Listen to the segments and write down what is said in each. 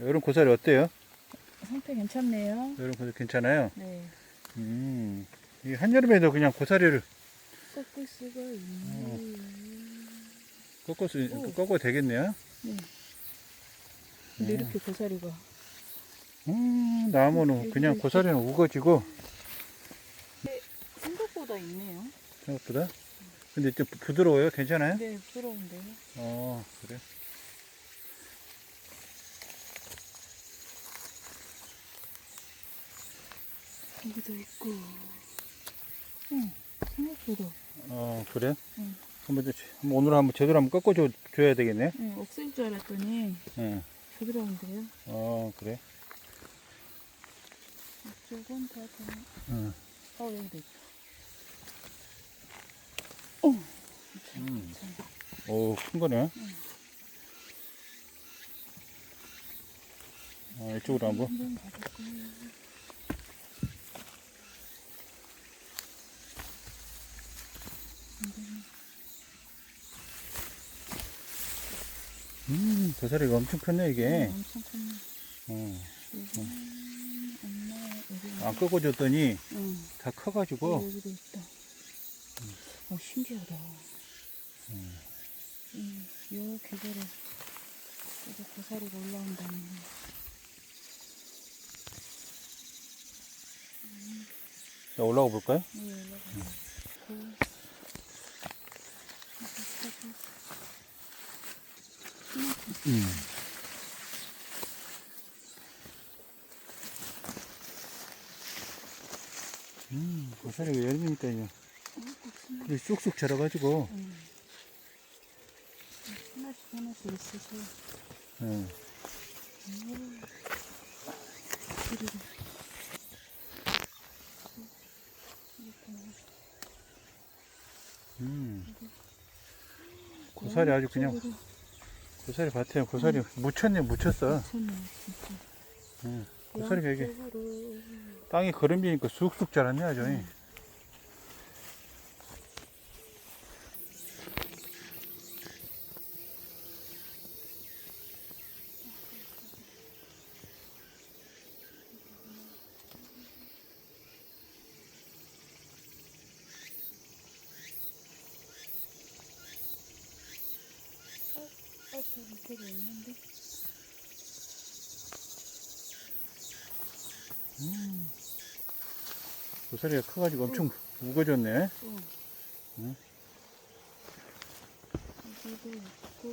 이런 고사리 어때요? 상태 괜찮네요. 이런 고사리 괜찮아요? 네. 음, 이 한여름에도 그냥 고사리를 꺾을 수가 있네요. 꺾어서, 오. 꺾어도 되겠네요? 네. 근데 네. 이렇게 고사리가 음, 나무는 그냥. 고사리는 우거지고, 생각보다 있네요. 생각보다. 근데 좀 부- 부드러워요? 괜찮아요? 네, 부러운데요. 어, 그래. 여기도 있고. 응, 생각보다. 어, 그래? 응. 한번, 오늘 한번 제대로 한번 꺾어줘, 줘야 되겠네? 응, 없을 줄 알았더니 응. 부드러운데요. 어, 그래. 이쪽은 다 좀. 응. 어, 여기도 있다. 어, 음. 오, 큰 거네. 응. 어, 이쪽으로 한번. 한번 가볼까요? 음, 고사리가 엄청 컸네, 이게. 네, 엄청 컸네. 어. 엄마, 여기. 안 꺾어줬더니 응. 다 커가지고. 여기도 있다. 어, 신기하다. 음, 요 계절에 이제 고사리가 올라온다는 거. 자, 올라가 볼까요? 네, 올라가. 그, 음. 음, 고사리가 여름이니까 이제 풀이 쑥쑥 자라가지고. 응. 하나씩 하나씩 있어서. 예. 그리고 음. 고사리 아주 그냥 고사리 밭에 고사리 묻혔네 묻혔어. 미쳤네, 진짜. 음. 고사리가 이게. 땅이 거름비니까 쑥쑥 자랐네 아주. 음. 어, 저 밑에도 있는데? 고사리가 커가지고 엄청 우거졌네. 어. 응? 여기도 있고.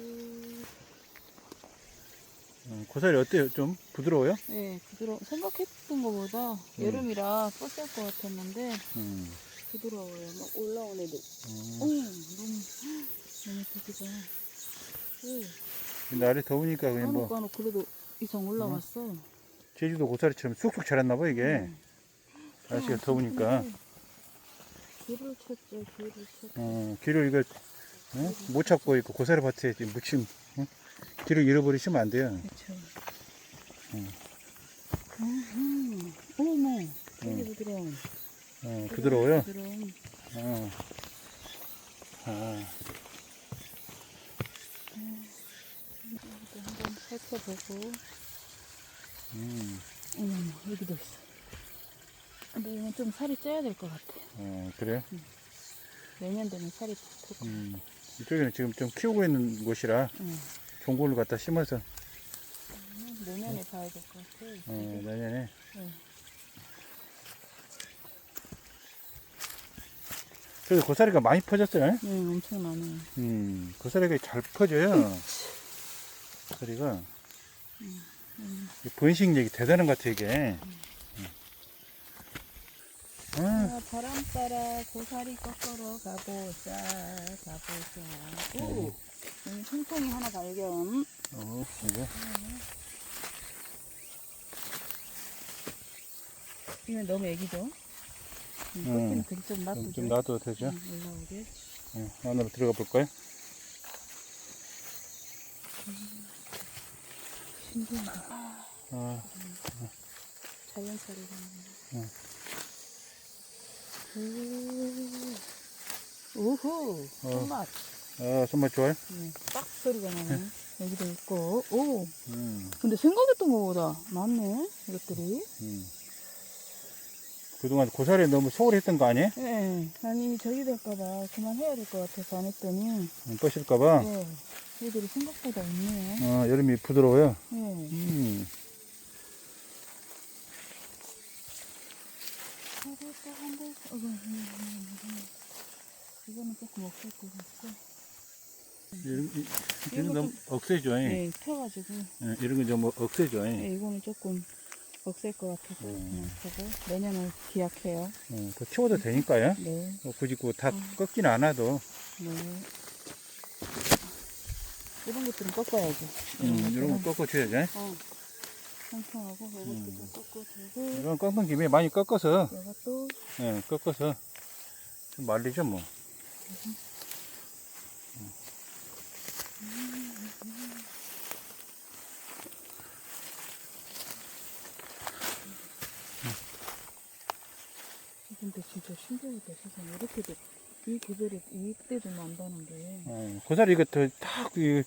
음, 고사리 어때요? 좀 부드러워요? 네, 부드러 생각했던 것보다 여름이라 뻗을 것 같았는데 음. 부드러워요. 막 올라온 애들. 음. 어, 너무 너무 크기다. 오, 날이 더우니까 그냥 뭐 까놓고 그래도 이상 올라왔어. 제주도 고사리처럼 쑥쑥 자랐나 봐 이게. 응. 날씨가 어, 더우니까. 길을 찾죠, 길을 찾죠. 어, 길을 이거 어? 못 찾고 있고 고사리 밭에 지금 묻힌 어? 길을 잃어버리시면 안 돼요. 그렇죠. 응. 음. 어머, 되게 응. 부드러운. 어, 부드러워요. 부드러운. 어. 아, 여기도 살펴보고. 음, 어머, 여기도 있어. 근데 이건 좀 살이 쪄야 될 것 같아. 어, 그래요? 내년 되면 살이 붙을 것 같아. 음, 이쪽에는 지금 좀 키우고 있는 곳이라 응. 종골을 갖다 심어서 내년에 봐야 될 것 같아. 어, 내년에 응. 그래도 고사리가 많이 퍼졌어요. 네, 엄청 많아요. 음, 고사리가 잘 퍼져요. 고사리가 음. 이 번식력이 대단한 것 같아 이게. 아, 아, 바람 따라 고사리 꺾으러 가보자, 가보자. 오! 음, 통통이 하나 발견. 어, 이거. 이건 너무 애기죠? 음, 음. 꺾이는 그좀 좀, 놔두죠. 좀 놔둬도 되죠? 음, 올라오게. 어, 안으로 들어가 볼까요? 신기하다. 아, 자연스레 응. 오. 오호! 어. 손맛. 아, 손맛 좋아요? 네, 딱 소리가 나네. 여기도 있고. 오, 음, 근데 생각했던 것보다 많네, 이것들이. 음. 그동안 고사리에 너무 소홀했던 거 아니에요? 예, 아니, 저기 될까봐 그만해야 될 것 같아서 안 했더니, 음, 뻗실까봐. 예, 얘들이 생각보다 있네요. 어, 여름이 부드러워요. 예. 음. 음, 음, 음. 이거는 조금 없을 것 같고. 이런, 이- 이거 이런 거 너무 억세죠. 예. 네, 펴가지고. 예, 이런 거좀 억세죠. 예. 네, 이거는 조금 억셀 것 같아서 음. 그냥 보고 내년을 기약해요. 어, 더 키워도 되니까요. 네, 뭐 굳이 그다 음. 꺾지는 않아도. 네. 이런 것들은 꺾어야죠. 음, 이런 거 꺾어줘야죠. 어. 평평하고 이것도 음. 좀 꺾어주고 이런 꺾는 김에 많이 꺾어서, 이것도 예, 꺾어서 좀 말리죠, 뭐. 근데 진짜 신기하다 세상에 이렇게도 이 계절에 이때도 난다는 게 어, 고사리 이거 더 딱, 이게,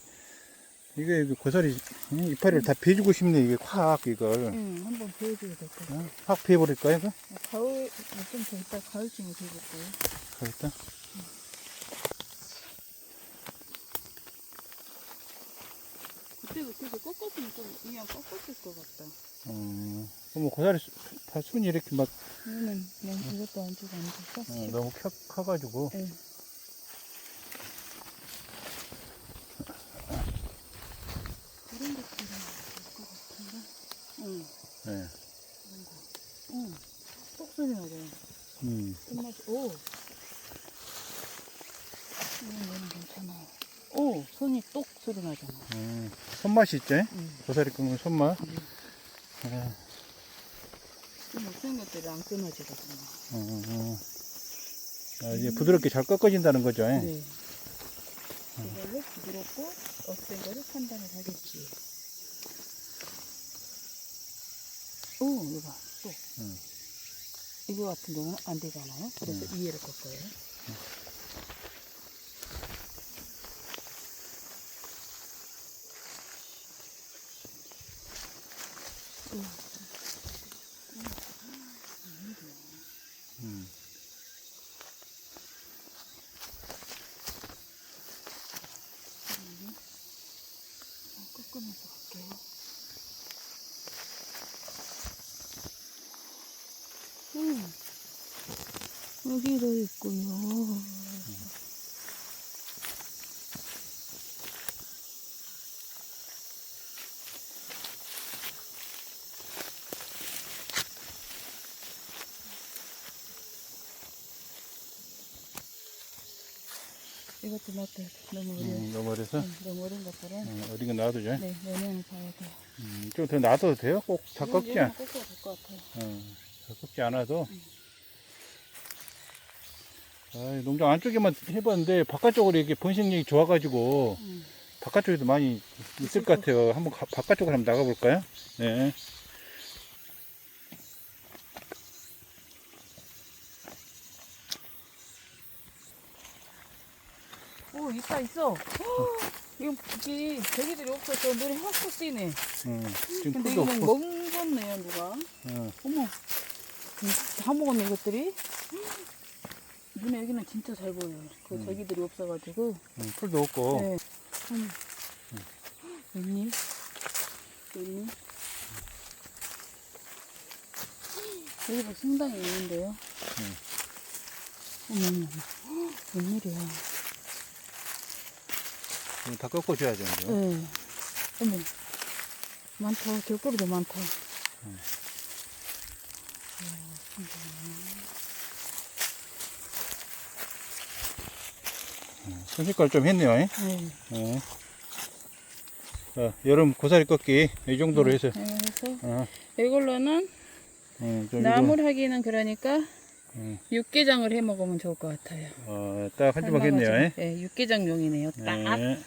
이게 이거 고사리 음, 이파리를 다 베주고 싶네, 이게 확, 이걸. 응, 한번 보여줘야 될 것 같아. 어? 확 베어버릴까요, 이거? 가을 좀더 이따 가을쯤에 보여볼까요? 그럴까? 그때도 그때 꺾었으면 좀 그냥 꺾었을 것 같다. 어, 뭐 고사리 수- 다 순이 이렇게 막 이거는 그냥 이것도 안 주고 안 줬어? 어, 너무 커, 커가지고. 네. 이런 것들은 될것 같은데? 응, 예. 이런 거. 응. 톡 소리 나죠? 음. 끝맛이, 오! 이건 얘는 괜찮아요. 오! 손이 똑 소리 나잖아. 음. 손맛이? 응. 고사리 끓는 손맛. 없는 것들이 안 끊어지거든요. 어, 어, 어. 아, 이제 부드럽게 잘 꺾어진다는 거죠? 예? 네. 이걸로 부드럽고 억센 거를 판단을 하겠지. 오, 이거 봐. 또. 응. 이거 같은 경우는 안 되잖아요. 그래서 이해를 꺾어요. 음. 어, 꺾으면서 갈게요. 음. 여기도 있고요. 이것도 놔둬야 돼. 너무 어려워. 음, 너무 어려서 응, 너무 어려운 것들은 음, 어린 거 놔두죠? 네, 내년에 봐야 돼요. 음, 좀 더 놔둬도 돼요? 꼭 다 꺾지, 않, 꺾어도 될것 같아요. 어, 다 꺾지 않아도. 음. 아, 농장 안쪽에만 해봤는데 바깥쪽으로 이렇게 번식력이 좋아가지고 음. 바깥쪽에도 많이 있을 것 같아요. 한번 가- 바깥쪽으로 한번 나가볼까요? 네. 오, 있다, 있어. 이거, 이게, 저기들이 없어서 눈에 확. 음, 지금 근데 풀도 이거는 없고. 먹었네요, 누가. 어, 어머. 다 먹었네, 이것들이. 눈에 여기는 진짜 잘 보여요. 그 음. 저기들이 없어가지고. 음, 풀도 없고. 네. 어머. 웬일? 웬일? 여기도 상당히 있는데요. 음. 어머, 어머, 어머. 웬일이야. 다 꺾어줘야죠. 이제. 네. 어머. 많다. 길거리도 많다. 음. 순식갈 좀 했네요. 예? 네. 네. 자, 여름 고사리 꺾기 이 정도로 해서 네, 그래서 어, 이걸로는 어, 좀 나물 하기는 그러니까 음. 육개장을 해 먹으면 좋을 것 같아요. 어, 딱 한 주먹 했네요. 예? 네, 육개장용이네요. 딱. 네.